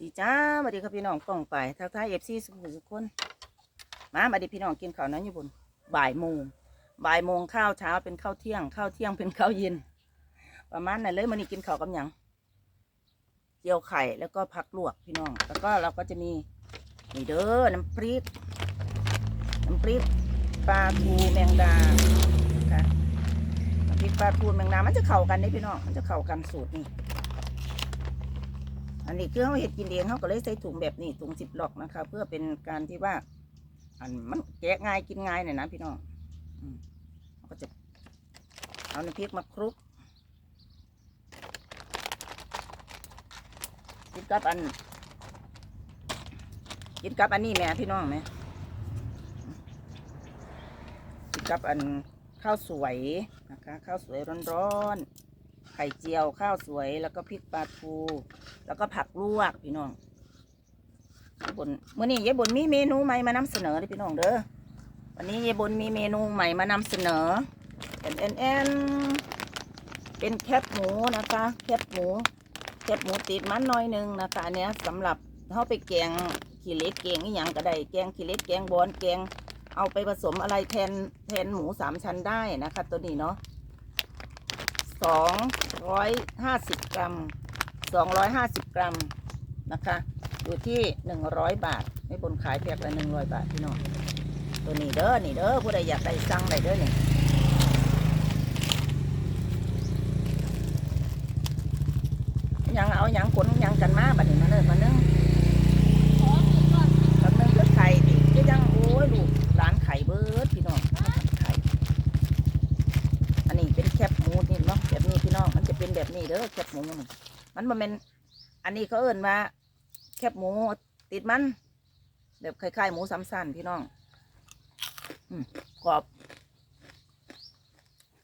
ดีจ้าสวัสดีครับพี่น้องป้องไปทักทายเอฟซีสุขุมสุขคน มามาดีพี่น้องกินข้าวนั้นอยู่บนบ่ายโมงบ่ายโมงข้าวเช้าเป็นข้าวเที่ยงข้าวเที่ยงเป็นข้าวเย็น ประมาณนั้นเลยมันนี่กินข้าวกับหยังเจียวไข่แล้วก็ผักลวกพี่น้อง แล้วก็เราก็จะมีนี่เด้อน้ำพริก น้ำพริกปลาทูแมงดานะคะน้ำพริกปลาทูแมงดามันจะเข้ากันได้พี่น้องมันจะเข้ากันสูตรนี่ อันนี้คือเขาเห็ดกินเองเขาก็เลยใส่ถุงแบบนี้ถุงสิบล็อกนะคะ เพื่อเป็นการที่ว่า อันมันแกะง่ายกินง่ายหน่อยนะพี่น้องเราก็จะเอาน้ำพริกมาคลุกกินกับอัน กินกับอันนี้แม่พี่น้องไหมกินกับอันข้าวสวยนะคะ ข้าวสวยร้อนๆไข่เจียวข้าวสวยแล้วก็พริกปลาทู แล้วก็ผักลวกพี่น้องยายบนเมื่อนี้ยายบนมีเมนูใหม่มานำเสนอเลยพี่น้องเด้อวันนี้ยายบนมีเมนูใหม่มานำเสนอเอ็นเอ็นเอ็นเป็นแคบหมูนะคะแคบหมูแคบหมูติดมันหน้อยหนึงนะคะเนี้ยสำหรับเขาไปแกงขี้เล็กแกงอหย่างก็ได้แกงขี้เล็กแกงบอนแกงเอาไปผสมอะไรแทนแทนหมูสามชั้นได้นะคะ ตัวนี้เนาะสองร้อยห้าสิบกรัม 250 กรัมนะคะ อยู่ที่ 100 บาท ไม่บนขายแพ็คละ100 บาทพี่น้องตัวนี้เด้อนี่เด้อผู้ใดอยากได้สั่งได้เด้อนี่ยังเอายังขนยังกันมาบัดนี้มาเนิ่มาเนิ่งแป๊บนึงเลือไข่ดิก็ยังโอ้ยลูกร้านไข่เบิร์ดพี่น้องไข่อันนี้เป็นแคบหมูนี่เนาะแบบนี้พี่น้องมันจะเป็นแบบนี้เด้อแคบหมูนี่ มันบ่แมันเป็นอันนี้เขาเอิ่นว่า แคบหมูติดมันแบบคล้ายๆหมูสามสั้นพี่น้องกรอบ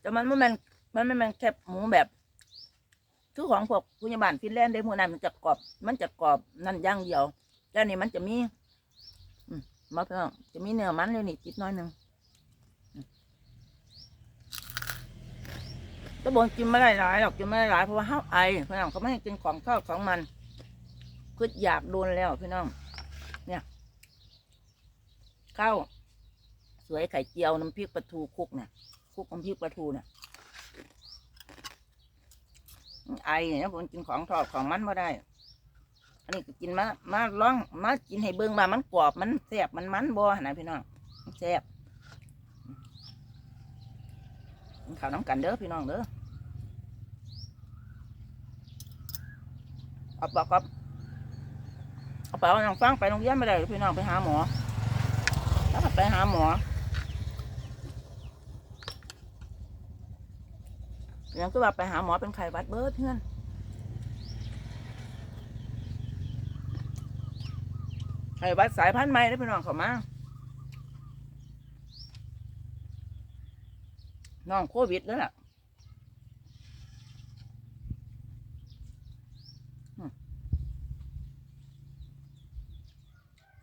แต่มันไม่แมันมันไม่แมันแคบหมูแบบคือของพวกพุญญาบาลฟินแลนด์ได้หมูนั้นมันจะกรอบ มันจะกรอบนั่นย่างเดียวแต่อันนี่มันจะมีอืมมาพี่น้องจะมีเนื้อมันเลยนี่จิดน้อยหนึ่งอืมแตะบนกินไม่ได้หลายหรอกกินไม่ได้หลายเพราะว่าห้าไอพี่น้องเขาไม่ให้กินของทอดของมันคืออยากโดนแล้วพี่น้อง เนี่ยข้าวสวยไข่เจียวน้ำพริกปลาทูคลุกเนี่ยคลุกน้ำพริกปลาทูเนี่ยไอเนี่ยผมกินของทอดของมันไม่ได้ อันนี้ก็กินมามาล่องมากินให้เบิ่งมามันกรอบมันแซ่บมันมันบ่นะพี่น้องแซ่บข้าวน้ำกันเด้อพี่น้องเด้อ เอาปากกับเอาปากน้องฟังไปโรงเรียนไม่ได้พี่น้องไปหาหมอแล้วไปหาหมอยังก็ว่าไปหาหมอเป็นไข้วัดเบิร์ดเพื่อนไข้วัดสายพันธุ์ใหม่ได้พี่น้องเขามาน้องโควิดแล้วล่ะ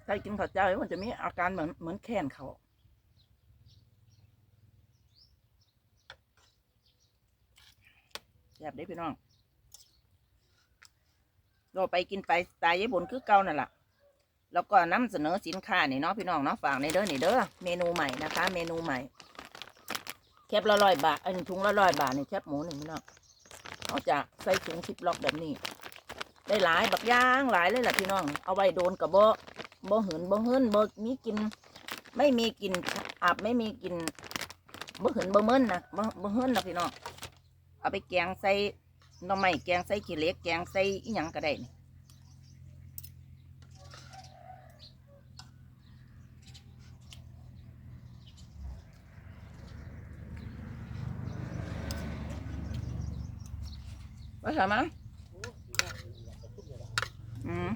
ใครกินข้าวเจ้ามันจะมีอาการเหมือนเหมือนแค้นเขาแซ่บได้พี่น้องเราไปกินไปสไตล์ญี่ปุ่นคือเก่านั่นแหละแล้วก็นำเสนอสินค้านี่เนาะพี่น้องเนาะฝากในเด้อนี่เด้อเมนูใหม่นะคะ เมนูใหม่แคบละร้อยบาทอันถุงละร้อยบาทนี่แคบหมูหนึ่งพี่น้องเขาจะใส่ถุงสิบล็อกแบบนี้ ได้หลายบักย่างหลายเลยแหละพี่น้อง เอาไว้โดนกับบ่ บ่หืนบ่หืนบ่มีกิน ไม่มีกินอาบไม่มีกินบ่หืนบ่มึนนะบ่บ่หืนนะพี่น้องเอาไปแกงใส่หน่อไม้แกงใส่ขี้เล็กแกงใส่อีหยังก็ได้นี่ว่าใช่ไหมอืม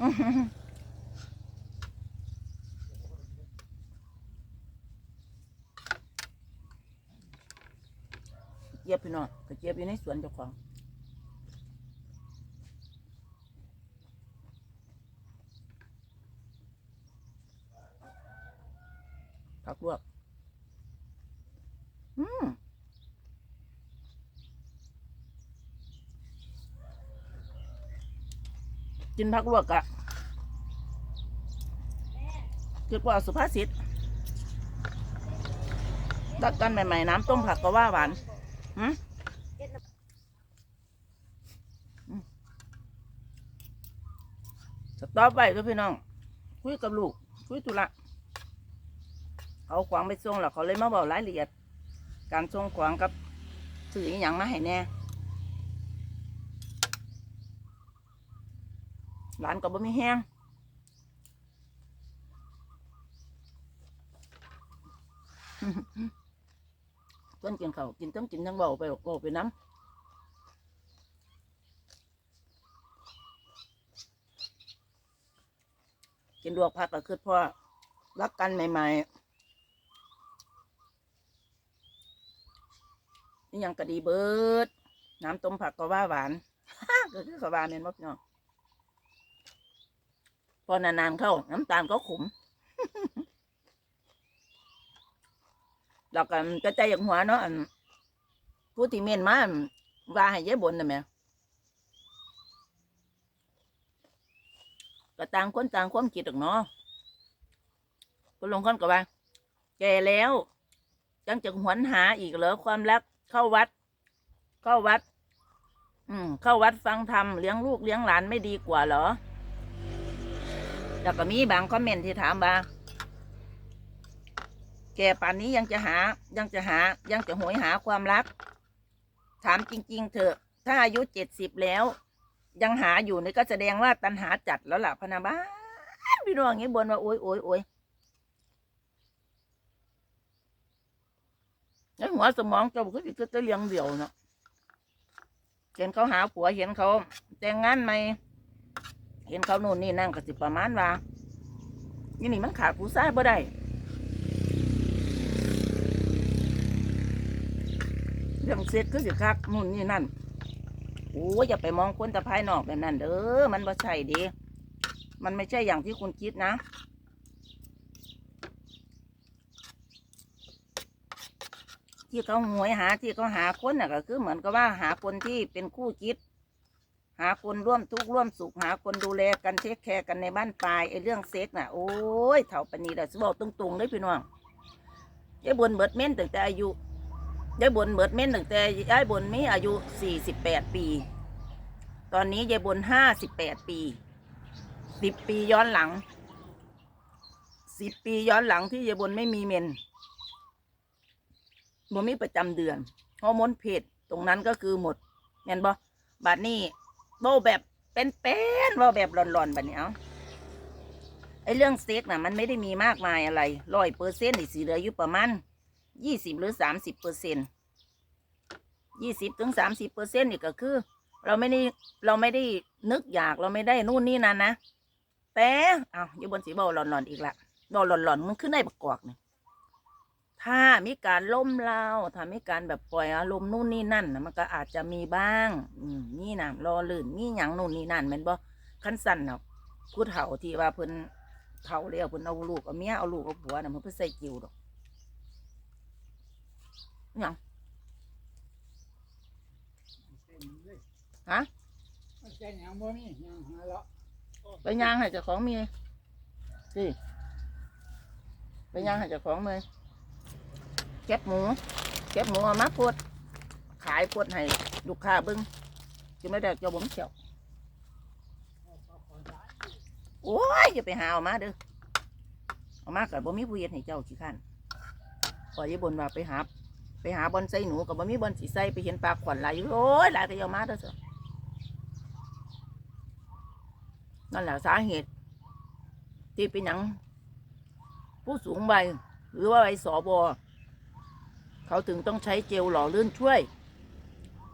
อื้อ เจี๊ยบพี่น้องกระเจี๊ยบอยู่ในสวนเจ้าของผักลวกอืมกินผักลวกกะคือว่าสุภาษิตรักกันใหม่ ๆ น้ำต้มผักก็ว่าหวาน สต๊อปไว้ด้วยพี่น้อง คุยกับลูก คุยตุละเอาขวางไปส่งแล้วเขาเลยมาบอกรายละเอียด การส่งขวางกับสื่ออหย่างมาให้แน่หลานก็บ่มีแห้ง ต้นกินเขาวกินทั้งกินทั้งเบาไปเบาไปน้ำกินลวกผักก็คือพ่อรักกันใหม่ๆนี่ยังกะดีเบิด น้ำต้มผักก็ว่าหวานก็คือก็หวานเนี่ยมดเนาะพอนานๆเข้าน้ำตาลก็ขม เราก็จะใจอย่างหัวเนาะผู้ที่เมียนมาว่าให้เย้บนนะแม่ก็ต่างคนต่างความคิดหรอกเนาะคุณลงคนก็ว่า แก่แล้วยังจะหวนหาอีกเหรอความรักเข้าวัด เข้าวัด อืม เข้าวัดฟังธรรมเลี้ยงลูกเลี้ยงหลานไม่ดีกว่าเหรอ แล้วก็มีบางคอมเมนต์ที่ถามว่า แก่ป่านนี้ยังจะหายังจะหายังจะหวยหาความรัก ถามจริง ๆ เถอะ ถ้าอายุเจ็ดสิบแล้ว ยังหาอยู่นี่ก็แสดงว่าตันหาจัดแล้วล่ะพนาบ้านพี่น้องอย่างนี้บนว่าโอ้ยโอ้ยโอ้ยแล้วหัวสมองเจ้าคือสิคือจะเลี้ยงเดี่ยวเนาะเห็นเขาหาผัวเห็นเขาแต่งงานไหมเห็นเขาโน่นนี่นั่งก็สิประมาณว่านี่นี่มันขาดผู้ชายบ่ได้ เรื่องเซ็ตคือสิคักนู่นนี่นั่นโอ้ยอย่าไปมองคนแต่ภายนอกแบบนั้นเด้อมันบ่ใช่ดีมันไม่ใช่อย่างที่คุณคิดนะ ที่เขาหวยหาที่เขาหาคนน่ะก็คือเหมือนกับว่าหาคนที่เป็นคู่คิด หาคนร่วมทุกข์ร่วมสุขหาคนดูแลกันเทคแคร์กันในบ้านปลายไอ้เรื่องเซ็กน่ะโอ้ยเถ่าปานนีแต่สบอกตรงๆเลยพี่น้องยายบนเบิดเม่นตั้งแต่อายุ ยายบนเบิดเม่นตั้งแต่ยายบนมีอายุสี่สิบแปดปี ตอนนี้ยายบนห้าสิบแปดปีสิบปีย้อนหลังสิบปีย้อนหลังที่ยายบนไม่มีเมนบ่มีประจำเดือนฮอร์โมนเพศตรงนั้นก็คือหมดเห็นบ่บัดนี้เบแบบเป็นเป็นๆเบาแบบหลอนๆแบบนี้เอาไอ้เรื่องเซ็กน่ะ มันไม่ได้มีมากมายอะไรร้อยเปอร์เซ็นต์นี่สีเหลืออยู่ประมาณ ยี่สิบหรือสามสิบเปอร์เซ็นยี่สิบถึงสามสิบเปอร์เซ็นต์นี่ก็คือ เราไม่ได้เราไม่ได้นึกอยากเราไม่ได้นู่นนี่นั่นนะ แต่เอาอยู่บนสีเบาหลอนๆอีกละเบาหลอนๆมันขึ้นในประกอบเนี่ยถ้ามีการล้มเล่าถ้ามีการแบบปล่อยอารมณ์นู่นนี่นั่นนะมันก็อาจจะมีบ้างนี่นะรอลื่นมีหยังนู่นนี่นั่นมันบ่ขั้นสั้นเนาะผู้เฒ่าที่ว่าเพิ่นเฒ่าแล้วเพิ่นเอาลูกเอาเมียเอาลูกเอาผัวน่ะมันเพิ่นใส่จิวดอก หยังฮะใจหยังบ่มียงหาเลาะไปย่างให้เจ้าของมีสิไปย่างให้เจ้าของเมียเก็บหมูเก็บหมูเอามาพดขายพดให้ลูกค้าเบิ้งจะไม่ได้เจ้าบ่มเขียวโอ้ยอย่าไปหาเอามาเด้อเอามากับบ่มีผู้เฮ็ดให้เจ้าขี้ข้นปล่อยยาบนว่าไปหา ไปหาบอนไซหนูกับบ่มีบอนสีไซไปเห็นปลาขวัญหลายอยู่โอ้ยหลายก็อยามาเด้อเสอะนั่นแหละสาเหตุ ที่เป็นหยัง ผู้สูงวัยหรือว่าวัยสอบอเขาถึงต้องใช้เจลหล่อลื่นช่วย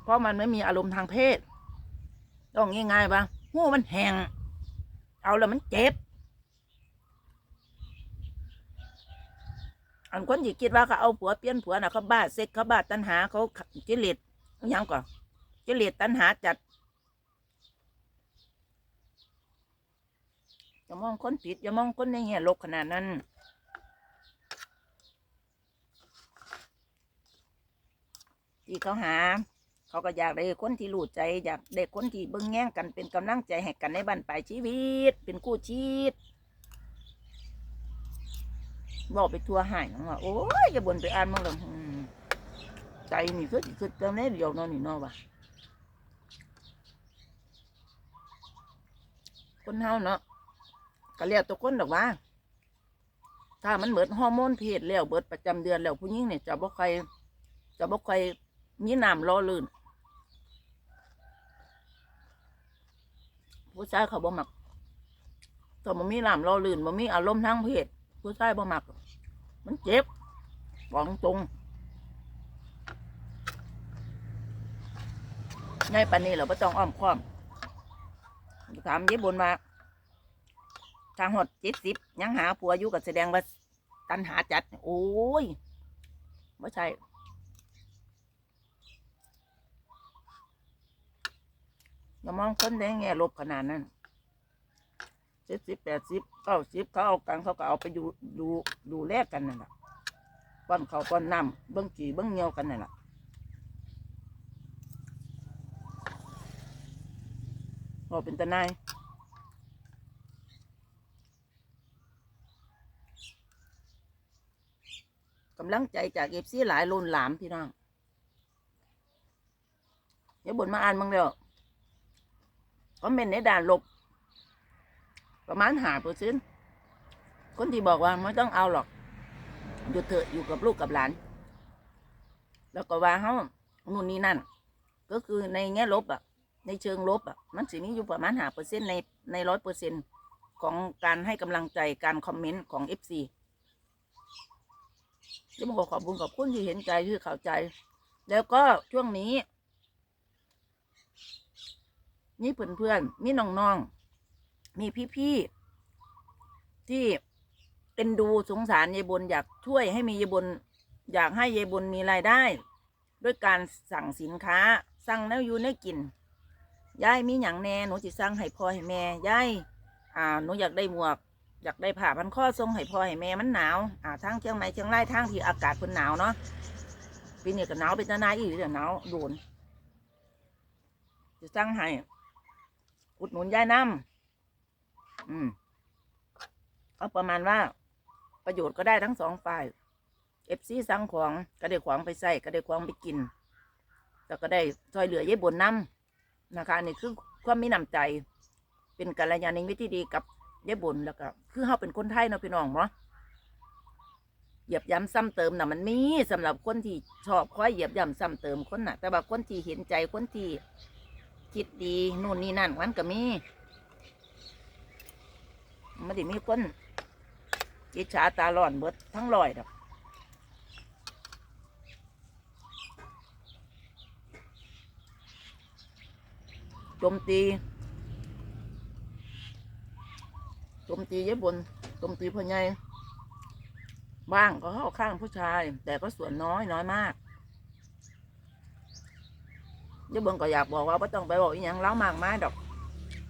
เพราะมันไม่มีอารมณ์ทางเพศ ต้องง่ายๆปะหูมันแหงเอาแล้วมันเจ็บ อันคนที่คิดว่าเขาเอาผัวเปลี่ยนผัวน่ะเขาบ้าเซ็กเขาบ้าตัณหาเขากิเลสอิหยังก่อนกิเลสตัณหาจัดอย่ามองคนผิดอย่ามองคนในแง่ลบขนาดนั้นที่เขาหา เขาก็อยากได้คนที่รู้ใจ อยากได้คนที่เบิ่งแย่งกันเป็นกำลังใจให้กันในบ้านปลายชีวิต เป็นคู่ชีวิต บอกไปทัวหายนะว่าโอ้ยอย่าบ่นไปอ่านมั่งเลยอืมใจนี่คือคือติมได้เดียวนาะนี่นาะว่ะคนเฮาเนาะก็เรียกตัวคนดอกว่า ถ้ามันเบิดฮอร์โมนเพศแล้วเบิดประจำเดือนแล้วผู้หญิงเนี่ยจะบ่ใครจะบ่ใครมีน้ำรอลื่นผู้ชายเขาบ่มักถ้าบ่มีน้ำรอลื่นบ่มีอารมณ์ทางเพศ ผู้ชายบ่มัก มันเจ็บบอกตรงในปันนี้เราไม่ต้องอ้อมค้อมถามยี่บุญมาทางหดเจ็ดสิบยังหาผัวอยู่กับแสดงว่าตันหาจัด โอ้ยไม่ใช่อย่ามองคนได้แง่ลบขนาดนั้น เจ็ดสิบแปดสิบเก้าสิบเขาเอากันเขาก็เอาไปดูดูดูแลกกันนั่นแหละป้อนเขาป้อนน้ำเบิ้งจีเบิ้งเงียวกันนั่นแหละพอเป็นตาหนายกำลังใจจากเอฟซีหลายลุนหลามพี่น้องเดี๋ยวบนมาอ่านมึงเดียวคอมเมนต์ในด่านลบ ประมาณหาเปอร์เซ็นต์คนที่บอกว่าไม่ต้องเอาหรอกหยุดเถอะอยู่กับลูกกับหลาน แล้วก็ว่าเขานู่นนี่นั่น ก็คือในแง่ลบอะ ในเชิงลบอะ มันสิมีอยู่ประมาณหาเปอร์เซ็นต์ในในร้อยเปอร์เซ็นต์ของการให้กำลังใจการคอมเมนต์ของเอฟซีจะบอกขอบคุณขอบคุณที่เห็นใจที่เข้าใจ แล้วก็ช่วงนี้มีเพื่อนๆมีน้องๆ มีพี่ๆที่เอ็นดูสงสารยายบนอยากช่วยให้มียายบนอยากให้ยายบนมีรายได้ ด้วยการสั่งสินค้า สั่งแนวอยู่ในกินยายมีอย่างแน่หนูจะสั่งให้พ่อให้แม่ยายอ่าหนูอยากได้หมวก อยากได้ผ้าพันข้อทรงให้พ่อให้แม่มันหนาวอ่าทางเชียงใหม่เชียงรายทางที่อากาศเพิ่นหนาวเนาะปีนี้ก็หนาวเป็นตาหนายอีกเดี๋ยวหนาวโดนจะสั่งให้อุดหนุนยายน้ำ อืมเอาประมาณว่า ประโยชน์ก็ได้ทั้งสองฝ่ายเอฟซีสั่งของก็ได้ของไปใส่ก็ได้ของไปกินแล้วก็ได้ช่วยเหลือยายบนน้ำนะคะนี่คือความมีน้ำใจ เป็นกัลยาณมิตรที่ดีกับยายบนแล้วก็คือเขาเป็นคนไทยเนาะพี่น้องเนาะเหยียบย้ำซ้ำเติมน่ะมันมีสำหรับคนที่ชอบคอยเหยียบย้ำซ้ำเติมคนน่ะ แต่ว่าคนที่เห็นใจคนที่คิดดีนู่นนี่นั่นมันก็มี มันได้มีคนอิจฉาตาร้อนเบิดทั้งลอยดอกจมตีจมตีเย็บบนจมตีพ่อใหญ่บ้างก็เข้าข้างผู้ชาย แต่ก็ส่วนน้อยน้อยมากเยวเบิ่งก็อยากบอกว่าไม่ต้องไปบอกอีหยังเล่ามากมายดอก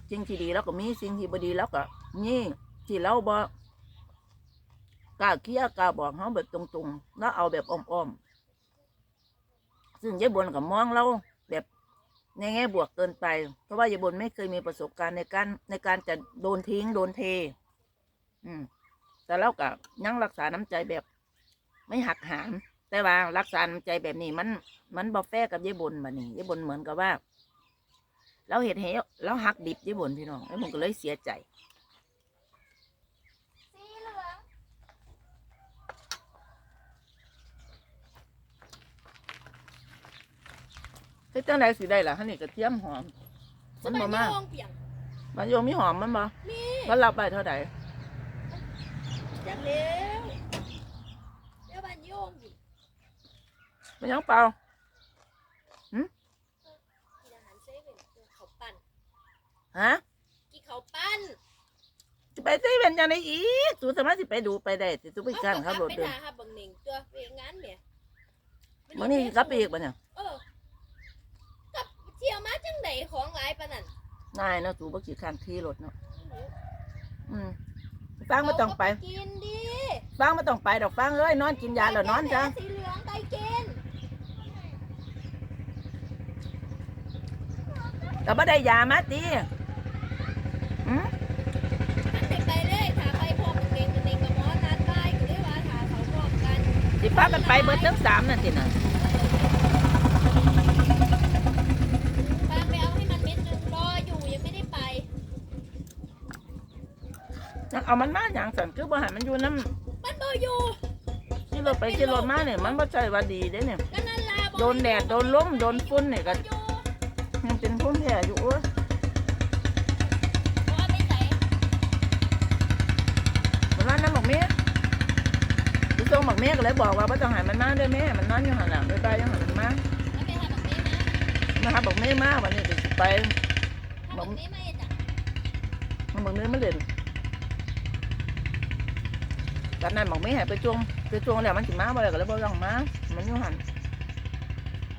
สิ่งที่ดีแล้วก็มีสิ่งที่บ่ดีแล้วก็นี่ ที่เราบ่กล้าเคียกาบอกเขาแบบตรงๆแล้วเอาแบบอ้อมๆซึ่งยายบนกับมองเราแบบในแง่บวกเกินไป เพราะว่ายายบนไม่เคยมีประสบการณ์ในการในการจะโดนทิ้งโดนเท อืม แต่เราก็ยังรักษาน้ำใจแบบ ไม่หักหามแต่ว่ารักษาน้ำใจแบบนี้มัน มันบอแฟกับยายบนมานี่ยายบนเหมือนกับว่าเราเห็นเหวเราหักดิบยายบนพี่น้องไอ้มันก็เลยเสียใจ สีเหลือง เฮ็ดจังไดสิได้ล่ะฮันนี่กระเทียมหอม สมันมับ่ยมานี้มองเปียงมันโยมมีหอมมันบ่มีก็รับไปเท่าไหร่จักเลี้ยวเดี๋ยวบ้านโยมดิมันยังเปล่ากินอาหารเซเว่นกินเขาวปั้นฮะกินเขาวปั้นจะไปเซเว่นจังไดอีกสูสามารถสิไปดูไปได้สิสูไปกันครับรถไปเดินด่าครับบังเน่งตัวไปงานเมียมื้อนี้กลับไปอีกบ่เนี่ยเออ กับเที่ยวมาจังไหนของหลายปานนั้นนายเนาะสูบ่ขี่ข้านขี่รถเนาะอืมฟังบ่ต้องไปเาก็กินดิฟังบ่ต้องไปดอกฟังเอ้ยนอนกินยาแล้วนอนจ้ะสีเหลืองไปกินก็บ่ได้ยามาติอืมมันไปเลยถ้าไปพร้อมกันเองกันเองกับหมอนัดไปก็ได้ว่าถ้าเขาพร้อมกันสิพากันไปเบิดทั้งสามนั่นติน่ะ บางไปเอาให้มันเม็ดหนึงรออยู่ยังไม่ได้ไป นัก เอามันมาอย่างสั่นคือบ่ให้มันอยู่น้มันบ่อยู่ำที่รถไปที่รถมาเนี่ยมันบ่ใช่ว่าดีเด้เนี่ย ก็นั่นล่ะบ่โดนแดดโดนลมโดนฝุ่นเนี่ยก็อยู่ยังเป็นพุ่มแผลอยู่โอ้ยบ่เอาไปใส่มันร้านน้ำหมกเมียพี่ทรงหมกเมียก็เลยบอกว่าบ่ต้องให้มันมาเด้วยแม่มันนอนอยู่หั่นน่ะบ๊ายบายยังหันมันมาแล้วไปหาบักเต้มามาหาบอกเมียมาวันนี้ก็สิไปหาบักเต้มาเฮ็ดจ้ะ มันบอกเมียมาเล่น ตอนนั้นบอกเมียให้ไปจวงไปจวงแล้วมันสิมาบ่ได้ก็เลยบ่ต้องมา มันอยู่หั่น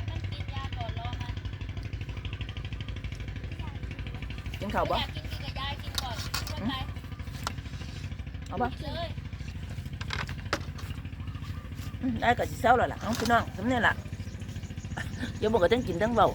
มันกินยาก่อนรอมันกินข้าวบ่อยากกินกินกับยายกินก่อนคนไปเอาบ่กินเลยอืมได้ก็สิเซาแล้วล่ะเอาพี่น้องสำเนียล่ะเดี๋ยวบอกก็ต้องกินทั้งเบา